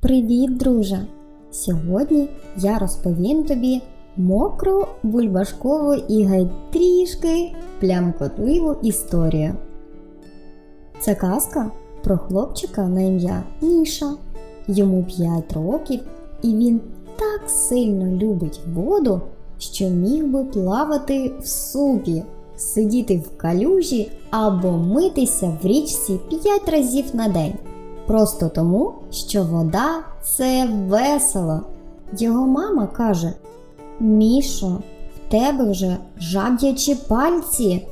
Привіт, друже! Сьогодні я розповім тобі мокру бульбашкову і гай трішки плямкотливу історію. Це казка про хлопчика на ім'я Міша. Йому 5 років, і він так сильно любить воду, що міг би плавати в супі, сидіти в калюжі або митися в річці 5 разів на день. Просто тому, що вода це весело. Його мама каже: Мішо, в тебе вже жаб'ячі пальці.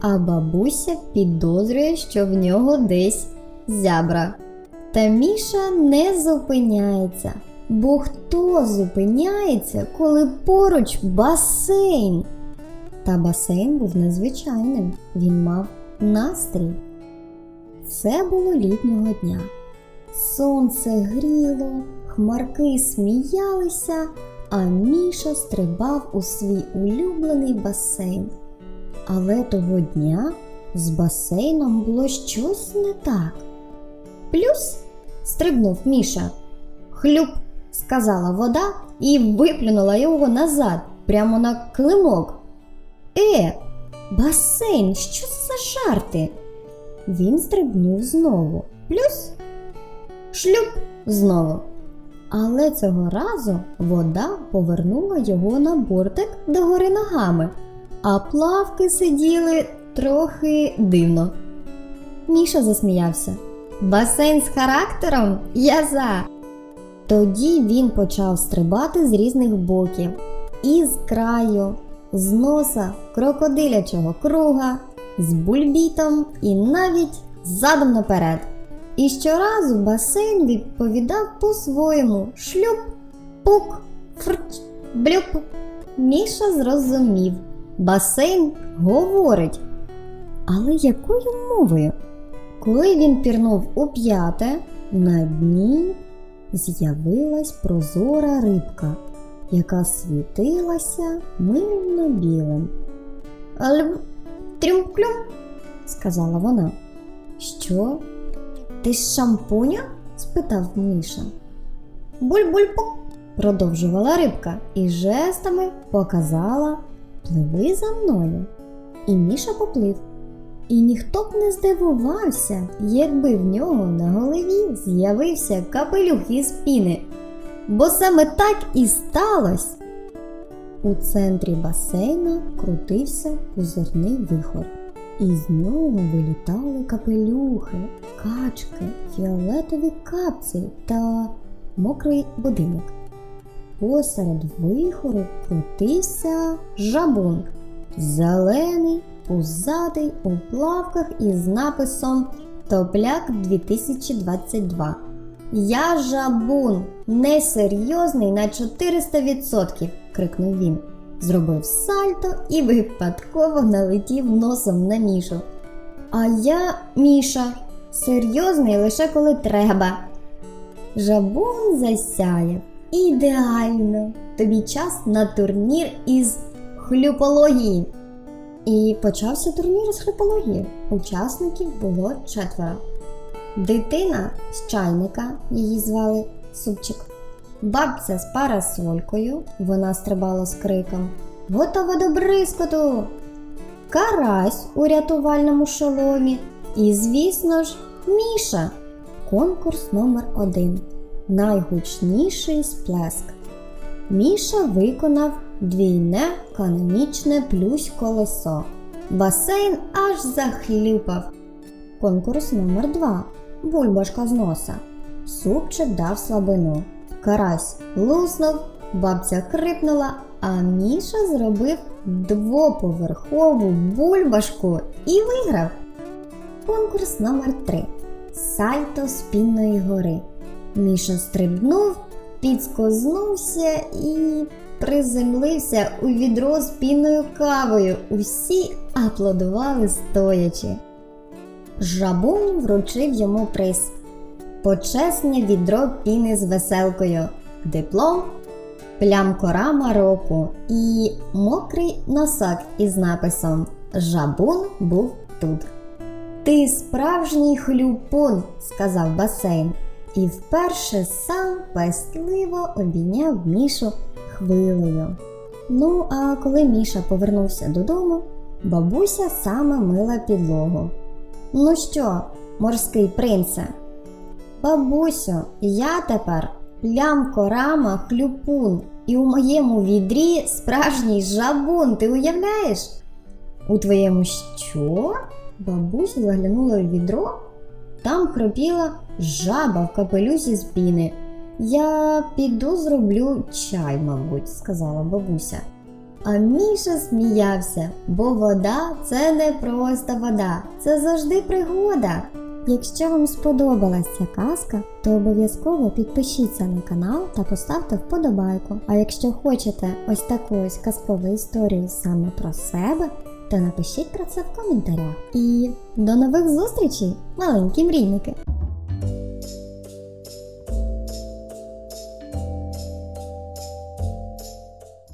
А бабуся підозрює, що в нього десь зябра. Та Міша не зупиняється. Бо хто зупиняється, коли поруч басейн? Та басейн був незвичайним, він мав настрій. Це було літнього дня. Сонце гріло, хмарки сміялися, а Міша стрибав у свій улюблений басейн. Але того дня з басейном було щось не так. Плюс стрибнув Міша. Хлюп, сказала вода і виплюнула його назад, прямо на климок. Е, басейн, що за жарти? Він стрибнув знову. Плюс шлюп знову. Але цього разу вода повернула його на бортик догори ногами, а плавки сиділи трохи дивно. Міша засміявся. Басейн з характером я за. Тоді він почав стрибати з різних боків, і з краю, з носа крокодилячого круга, з бульбітом і навіть задом наперед. І щоразу басейн відповідав по-своєму шлюп, пук, фрч, блюп. Міша зрозумів, басейн говорить. Але якою мовою? Коли він пірнув у п'яте, на дні з'явилась прозора рибка, яка світилася мильно білим. Альб трюм-клюм, сказала вона. Що? Ти з шампуня? спитав Міша. Буль-буль-пук, продовжувала рибка і жестами показала Пливи за мною. І Міша поплив. І ніхто б не здивувався, якби в нього на голові з'явився капелюх із піни. Бо саме так і сталося. У центрі басейна крутився пузирний вихор. І з нього вилітали капелюхи, качки, фіолетові капці та мокрий будинок. Посеред вихору крутився жабун, зелений, пузатий у плавках із написом Топляк 2022. Я жабун, несерйозний на 400%, крикнув він. Зробив сальто і випадково налетів носом на мішу. А я, Міша, серйозний лише коли треба. Жабун засяяв. Ідеально! Тобі час на турнір із хлюпології. І почався турнір з хлюпології. Учасників було четверо. Дитина з чайника, її звали Супчик. Бабця з парасолькою, вона стрибала з криком Готова до бризкоту! Карась у рятувальному шоломі. І, звісно ж, Міша. Конкурс номер один. Найгучніший сплеск. Міша виконав двійне канонічне плюсь колесо. Басейн аж захлюпав. Конкурс номер 2 Бульбашка з носа. Супчик дав слабину. Карась луснув, бабця крикнула, а Міша зробив двоповерхову бульбашку і виграв. Конкурс номер 3 Сальто з пінної гори. Міша стрибнув, підскознувся і приземлився у відро з пінною кавою. Усі аплодували стоячи. Жабун вручив йому приз. Почесне відро піни з веселкою, диплом, плямкорама року і мокрий носок із написом Жабун був тут. Ти справжній хлюпун, сказав басейн. і вперше сам пестливо обійняв Мішу хвилею. Ну, а коли Міша повернувся додому, бабуся саме мила підлогу. Ну що, морський принце? Бабусю, я тепер плямко рама хлюпун, і у моєму відрі справжній жабун, ти уявляєш? У твоєму що? Бабуся заглянула в відро. Там хропіла жаба в капелюсі з піни. Я піду зроблю чай, мабуть, сказала бабуся. А Міша сміявся, бо вода це не просто вода, це завжди пригода. Якщо вам сподобалась ця казка, то обов'язково підпишіться на канал та поставте вподобайку. А якщо хочете ось таку ось казкову історію саме про себе, то напишіть про це в коментарях. І до нових зустрічей, маленькі мрійники!